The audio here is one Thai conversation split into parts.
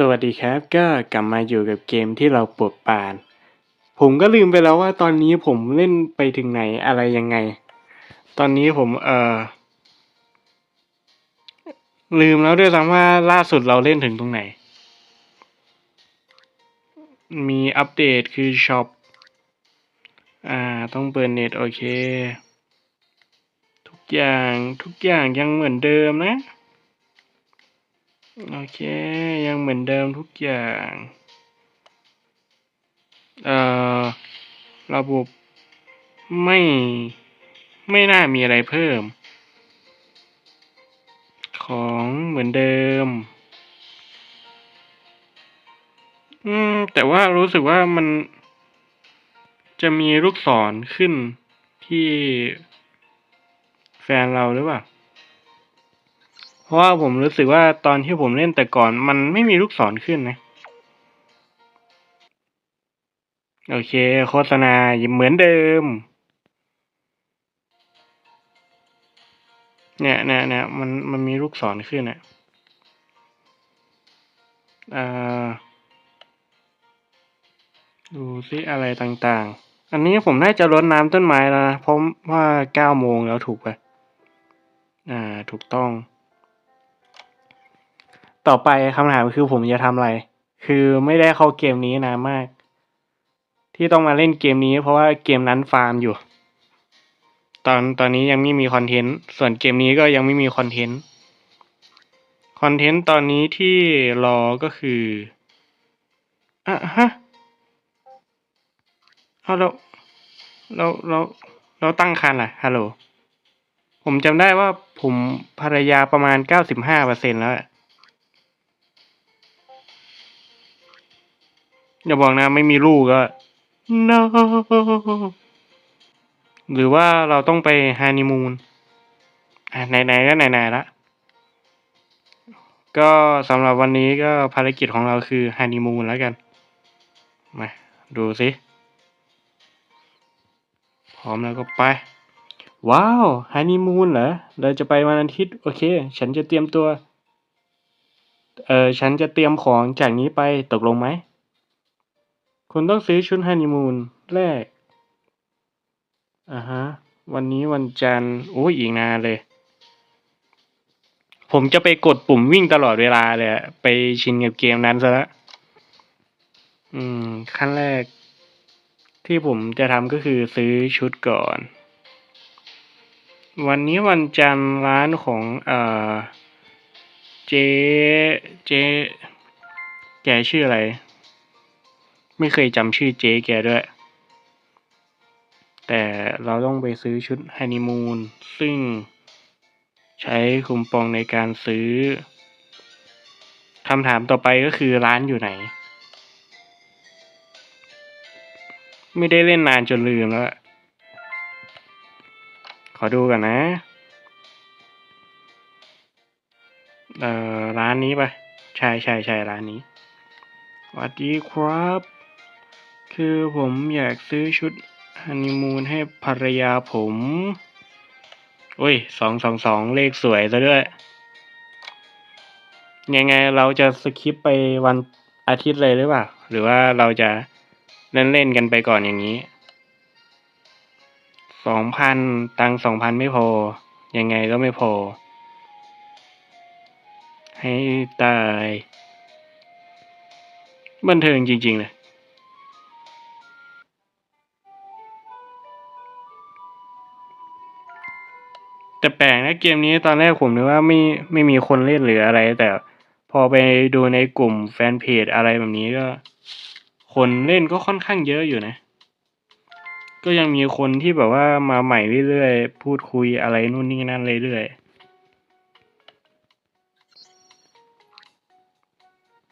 สวัสดีครับ ก็กลับมาอยู่กับเกมที่เราปวดปาน ผมก็ลืมไปแล้วว่าตอนนี้ผมเล่นไปถึงไหนอะไรยังไง ตอนนี้ผมเออลืมแล้วด้วยซ้ำว่าล่าสุดเราเล่นถึงตรงไหน มีอัปเดตคือช็อปอ่าต้องเปิดเน็ตโอเค ทุกอย่างทุกอย่างยังเหมือนเดิมนะ โอเค ยังเหมือนเดิมทุกอย่าง เอ่อ ระบบไม่ ไม่น่ามีอะไรเพิ่ม ของเหมือนเดิม อืม แต่ว่ารู้สึกว่ามันจะมีลูกศรขึ้นที่แฟนเราหรือเปล่า เพราะว่าผมรู้สึกว่าตอนที่ผมเล่นแต่ก่อนมันไม่มีลูกศรขึ้นนะ โอเค โฆษณาเหมือนเดิม เนี่ยเนี่ยเนี่ยมันมันมีลูกศรขึ้นอะอ่าดูซิอะไรต่างๆ อันนี้ผมน่าจะรดน้ำต้นไม้แล้วนะ เพราะว่าเก้าโมงแล้วถูกปะอ่า ถูกต้อง ต่อไปคำถามคือผมจะทำอะไร คือไม่ได้เข้าเกมนี้นานมาก ที่ต้องมาเล่นเกมนี้ เพราะว่าเกมนั้นฟาร์มอยู่ ตอนตอนนี้ยังไม่มีคอนเทนต์ ส่วนเกมนี้ก็ยังไม่มีคอนเทนต์ คอนเทนต์ตอนนี้ที่รอก็คืออะฮะเอาเราเราเราเราตั้งคันอะฮัลโหล ผมจำได้ว่าผมภรรยาประมาณเก้าสิบห้าเปอร์เซ็นแล้ว อย่าบอกนะไม่มีลูกก็ no หรือว่าเราต้องไปฮันนีมูนอะไหนๆก็ไหนๆละ ก็สำหรับวันนี้ก็ภารกิจของเราคือฮันนีมูนแล้วกัน มาดูสิพร้อมแล้วก็ไป ว้าวฮันนีมูนเหรอ เราจะไปวันอาทิตย์ โอเค ฉันจะเตรียมตัว เออฉันจะเตรียมของจากนี้ไปตกลงไหม คุณต้องซื้อชุดฮันนีมูนแรก อ่าฮะ วันนี้วันจันทร์โอ้ยอีกนานเลย ผมจะไปกดปุ่มวิ่งตลอดเวลาเลยไปชินกับเกมนั้นซะล้วอืม ขั้นแรก ที่ผมจะทำก็คือซื้อชุดก่อน วันนี้วันจันทร์ร้านของ เอ่อ เจ เจ แกชื่ออะไร ไม่เคยจำชื่อเจ๊แกด้วย แต่เราต้องไปซื้อชุดฮันนีมูนซึ่งใช้คูปองในการซื้อคำถามต่อไปก็คือร้านอยู่ไหน ไม่ได้เล่นนานจนลืมแล้ว ขอดูก่อนนะ เอ่อ ร้านนี้ปะใช่ใช่ใช่ร้านนี้สวัสดีครับ คือผมอยากซื้อชุดฮันนีมูนให้ภรรยาผมโอ้ยสองสองสองเลขสวยซะด้วย ยังไงเราจะสคิปไปวันอาทิตย์เลยหรือเปล่า หรือว่าเราจะเล่นเล่นกันไปก่อนอย่างนี้ สองพันตังสองพันไม่พอ ยังไงก็ไม่พอ ให้ตาย บันเทิงจริงๆเลย แต่แปลกนะเกมนี้ตอนแรกผมนึกว่าไม่ไม่มีคนเล่นหรืออะไร แต่พอไปดูในกลุ่มแฟนเพจอะไรแบบนี้ก็ คนเล่นก็ค่อนข้างเยอะอยู่นะ ก็ยังมีคนที่แบบว่ามาใหม่เรื่อยๆ พูดคุยอะไรนู่นนี่นั่นเรื่อย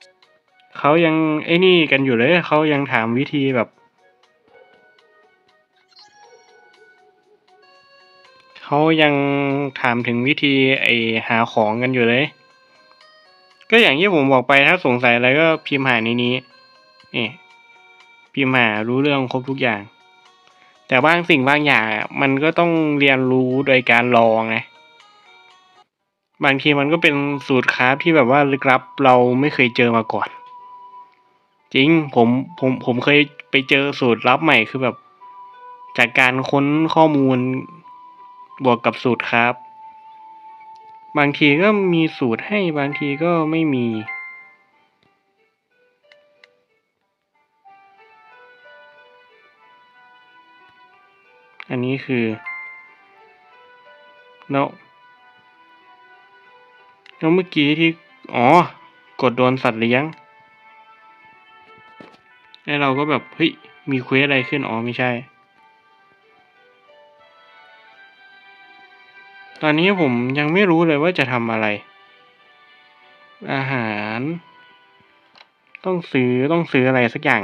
ๆเขายังไอ้นี่กันอยู่เลย เขายังถามวิธีแบบ เขายังถามถึงวิธีไอหาของกันอยู่เลย ก็อย่างที่ผมบอกไปถ้าสงสัยอะไรก็พิมพ์หาในนี้นี่พิมพ์หารู้เรื่องครบทุกอย่าง แต่บางสิ่งบางอย่างมันก็ต้องเรียนรู้โดยการลองไงบางทีมันก็เป็นสูตรคราฟที่แบบว่าลึกลับเราไม่เคยเจอมาก่อน จริงผมผมผมเคยไปเจอสูตรลับใหม่คือแบบ จากการค้นข้อมูล บวกกับสูตรครับ บางทีก็มีสูตรให้บางทีก็ไม่มี อันนี้คือแล้วแล้วเมื่อกี้ที่ อ๋อ กดโดนสัตว์เลี้ยงแล้วเราก็แบบ เฮ้ย มีเควสอะไรขึ้น อ๋อ ไม่ใช่ ตอนนี้ผมยังไม่รู้เลยว่าจะทำอะไร อาหาร ต้องซื้อต้องซื้ออะไรสักอย่าง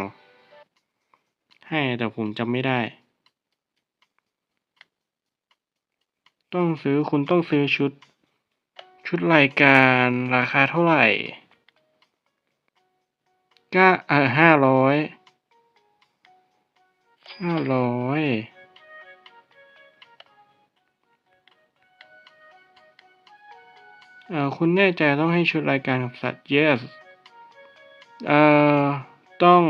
ให้แต่ผมจำไม่ได้ ต้องซื้อคุณต้องซื้อชุด ชุดรายการราคาเท่าไหร่ก็เออห้าร้อยห้าร้อย เอ่อคุณแน่ใจต้องให้ชุดรายการกับสัตว์ yes เอ่อ ต้อง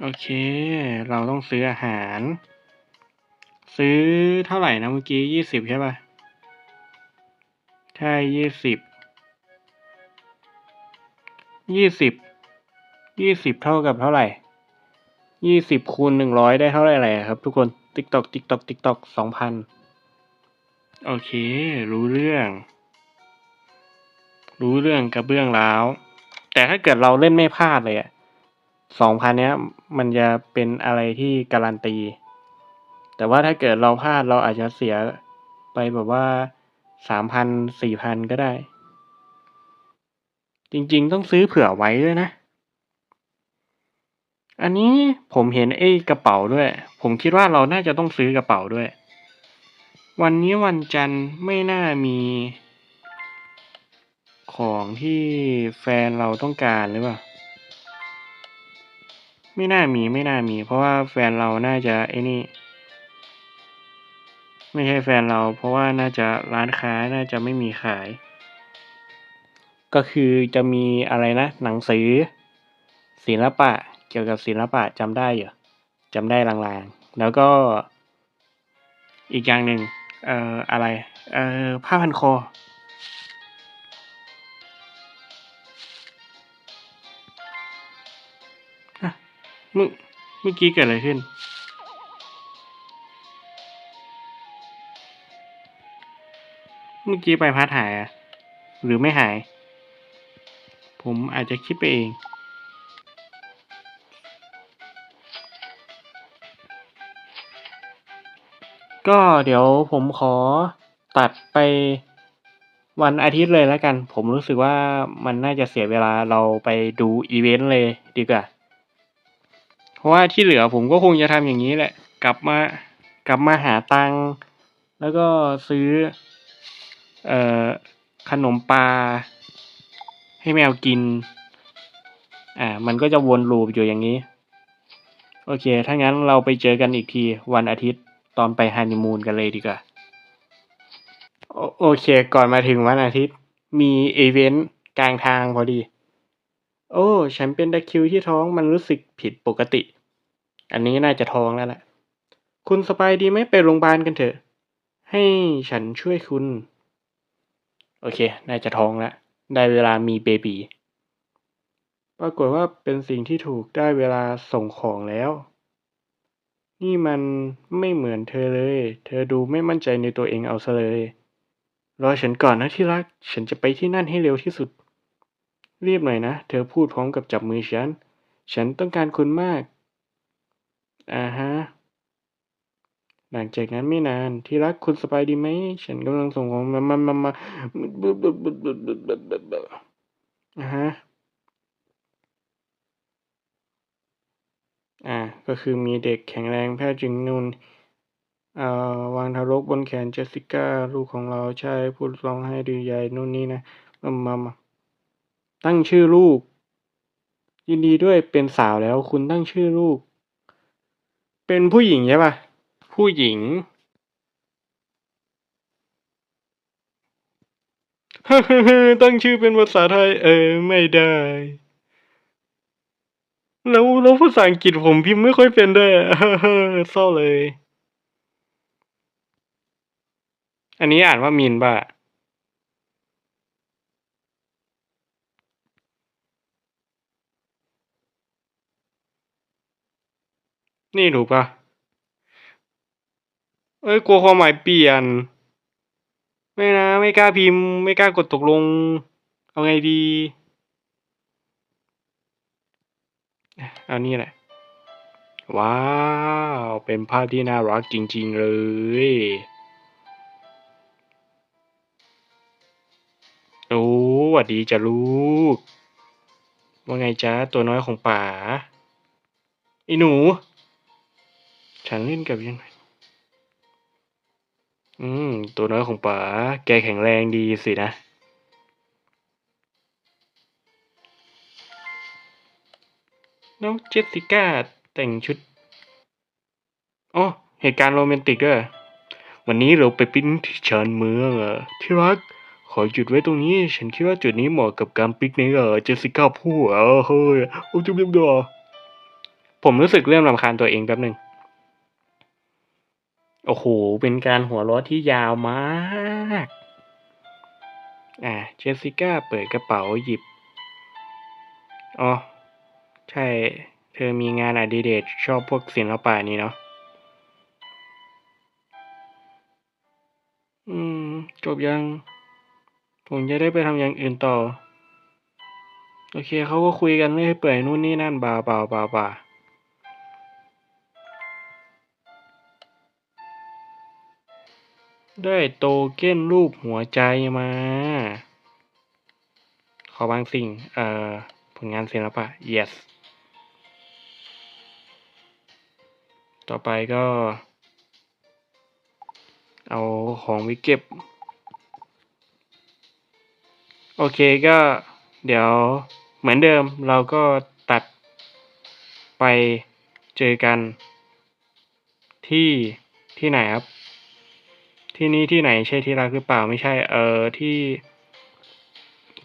โอเค เราต้องซื้ออาหาร ซื้อเท่าไหร่นะเมื่อกี้ยี่สิบใช่ป่ะ ใช่ยี่สิบ ยี่สิบ ยี่สิบเท่ากับเท่าไหร่ยี่สิบคูณหนึ่งร้อยได้เท่าไหร่ครับทุกคน ติ๊กตอก ติ๊กตอก ติ๊กตอกสองพัน โอเค รู้เรื่อง รู้เรื่องกับเรื่องราวแต่ถ้าเกิดเราเล่นไม่พลาดเลยอะสองพันเนี้ย มันจะเป็นอะไรที่การันตี แต่ว่าถ้าเกิดเราพลาดเราอาจจะเสียไปแบบว่าสามพันสี่พันก็ได้ จริงๆต้องซื้อเผื่อไว้ด้วยนะ อันนี้ผมเห็นไอ้กระเป๋าด้วย ผมคิดว่าเราน่าจะต้องซื้อกระเป๋าด้วย วันนี้วันจันทร์ไม่น่ามี ของที่แฟนเราต้องการหรือเปล่า ไม่น่ามีไม่น่ามี เพราะว่าแฟนเราน่าจะไอ้นี่ ไม่ใช่แฟนเรา เพราะว่าน่าจะร้านค้าน่าจะไม่มีขาย ก็คือจะมีอะไรนะ หนังสือ ศิลปะ เกี่ยวกับศิลปะจำได้อยู่จำได้ลางๆ แล้วก็อีกอย่างหนึ่ง เอ่ออะไร เอ่อผ้าพันคอฮะเมื่อเมื่อกี้เกิดอะไรขึ้น เมื่อกี้ใบพัดหายอะหรือไม่หาย ผมอาจจะคิดไปเอง ก็เดี๋ยวผมขอตัดไปวันอาทิตย์เลยแล้วกัน ผมรู้สึกว่ามันน่าจะเสียเวลาเราไปดูอีเวนต์เลยดีกว่า เพราะว่าที่เหลือผมก็คงจะทำอย่างนี้แหละ กลับมากลับมาหาตังค์แล้วก็ซื้อ เอ่อ ขนมปลาให้แมวกิน อ่า มันก็จะวนลูปอยู่อย่างนี้ โอเค ถ้างั้นเราไปเจอกันอีกทีวันอาทิตย์ ตอนไปฮันนีมูนกันเลยดีกว่า โอโอเค ก่อนมาถึงวันอาทิตย์ มีอีเวนต์กลางทางพอดี โอ้ ฉันเป็นตะคิวที่ท้องมันรู้สึกผิดปกติ อันนี้น่าจะท้องแล้วแหละ คุณสบายดีไหมไปโรงพยาบาลกันเถอะ ให้ฉันช่วยคุณ โอเค น่าจะท้องแล้ว ได้เวลามีเบบีปรากฏว่าเป็นสิ่งที่ถูกได้เวลาส่งของแล้ว นี่มันไม่เหมือนเธอเลย เธอดูไม่มั่นใจในตัวเองเอาซะเลย รอฉันก่อนนะที่รัก ฉันจะไปที่นั่นให้เร็วที่สุด รีบหน่อยนะ เธอพูดพร้อมกับจับมือฉัน ฉันต้องการคุณมาก อ่าฮะ หลังจากนั้นไม่นาน ที่รักคุณสบายดีไหม ฉันกำลังส่งของมามามามาอ่าฮะ อ่า ก็คือมีเด็กแข็งแรงแพทย์จึงนุนเอ่อวางทารกบนแขนเจสสิก้า ลูกของเราใช่พูดร้องไห้ดีใหญ่นู่นนี่นะมามามาตั้งชื่อลูก ยินดีด้วยเป็นสาวแล้ว คุณตั้งชื่อลูก เป็นผู้หญิงใช่ปะผู้หญิงตั้งชื่อเป็นภาษาไทย เออ ไม่ได้ แล้วแล้วภาษาอังกฤษผมพิมพ์ไม่ค่อยเป็นด้วยเศร้าเลย อันนี้อ่านว่ามินป่ะนี่ถูกปะเอ้ยกลัวความหมายเปลี่ยน ไม่นะ ไม่กล้าพิมพ์ ไม่กล้ากดตกลง เอาไงดี เอานี่แหละ ว้าว เป็นภาพที่น่ารักจริง ๆ เลย โอ้หวัดดีจ้ะลูก ว่าไงจ๊ะตัวน้อยของป๋าไอ้หนู ฉันเล่นกับยังไงอืม ตัวน้อยของป๋า แกแข็งแรงดีสินะ น้องเจสสิก้าแต่งชุดอ๋อเหตุการณ์โรแมนติกด้วยวันนี้เราไปปิ้นที่ชานเมืองอะที่รัก ขอหยุดไว้ตรงนี้ ฉันคิดว่าจุดนี้เหมาะกับการปิกนิกอะเจสสิก้าพูดอะเฮ้ยโอ้จุ๊บจุ๊บดอผมรู้สึกเริ่มรำคาญตัวเองแป๊บหนึ่งโอ้โห เป็นการหัวเราะที่ยาวมาก อ่า เจสสิก้าเปิดกระเป๋าหยิบ อ๋อ ใช่ เธอมีงานอดิเรกชอบพวกศิลปะนี่เนาะ อืม จบยัง ผมจะได้ไปทำอย่างอื่นต่อ โอเค เขาก็คุยกันเรื่อยเปื่อยนู่นนี่นั่นบาบาบาบาได้โตเก้นรูปหัวใจมา ขอบางสิ่ง เอ่อ ลงานศิลปะ yes ต่อไปก็ เอาของวิเก็บ โอเคก็เดี๋ยวเหมือนเดิมเราก็ตัดไปเจอกัน ที่ที่ไหนครับ ที่นี่ที่ไหนใช่ที่รักหรือเปล่าไม่ใช่เออที่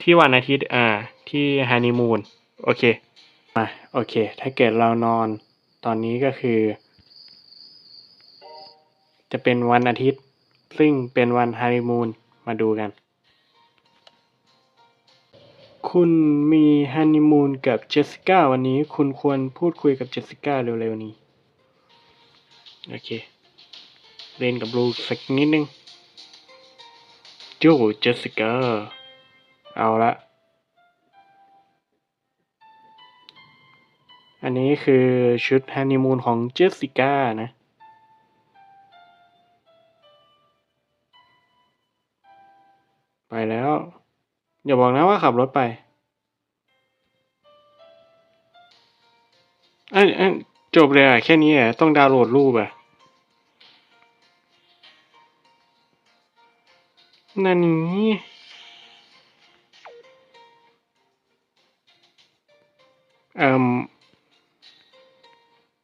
ที่วันอาทิตย์อ่าที่ฮันนีมูนโอเคมาโอเค ถ้าเกิดเรานอนตอนนี้ก็คือ จะเป็นวันอาทิตย์ ซึ่งเป็นวันฮันนีมูนมาดูกัน คุณมีฮันนีมูนกับเจสสิก้าวันนี้คุณควรพูดคุยกับเจสสิก้าเร็วๆนี้ โอเค เล่นกับลูกสักนิดนึงโจเจสสิก้า เอาละ อันนี้คือชุดฮันนีมูนของเจสสิก้านะไปแล้ว อย่าบอกนะว่าขับรถไปอ้ยเอ้จบเลยอะ แค่นี้อะ ต้องดาวน์โหลดรูปอะ นั่นนี่ เอ่ม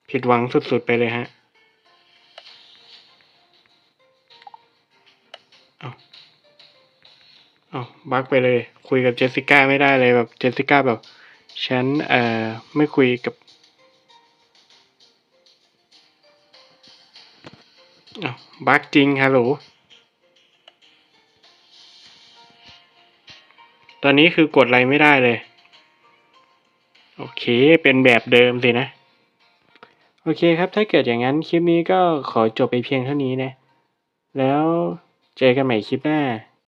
ผิดหวังสุดๆไปเลยฮะเอาเอาบักไปเลย คุยกับเจสสิก้าไม่ได้เลยแบบเจสสิก้าแบบ ฉันเอ่อไม่คุยกับอ้าบักจริงฮัลโหลตอนนี้คือกดอะไรไม่ได้เลย โอเค เป็นแบบเดิมสินะ โอเคครับ ถ้าเกิดอย่างนั้นคลิปนี้ก็ขอจบไปเพียงเท่านี้นะ แล้วเจอกันใหม่คลิปหน้า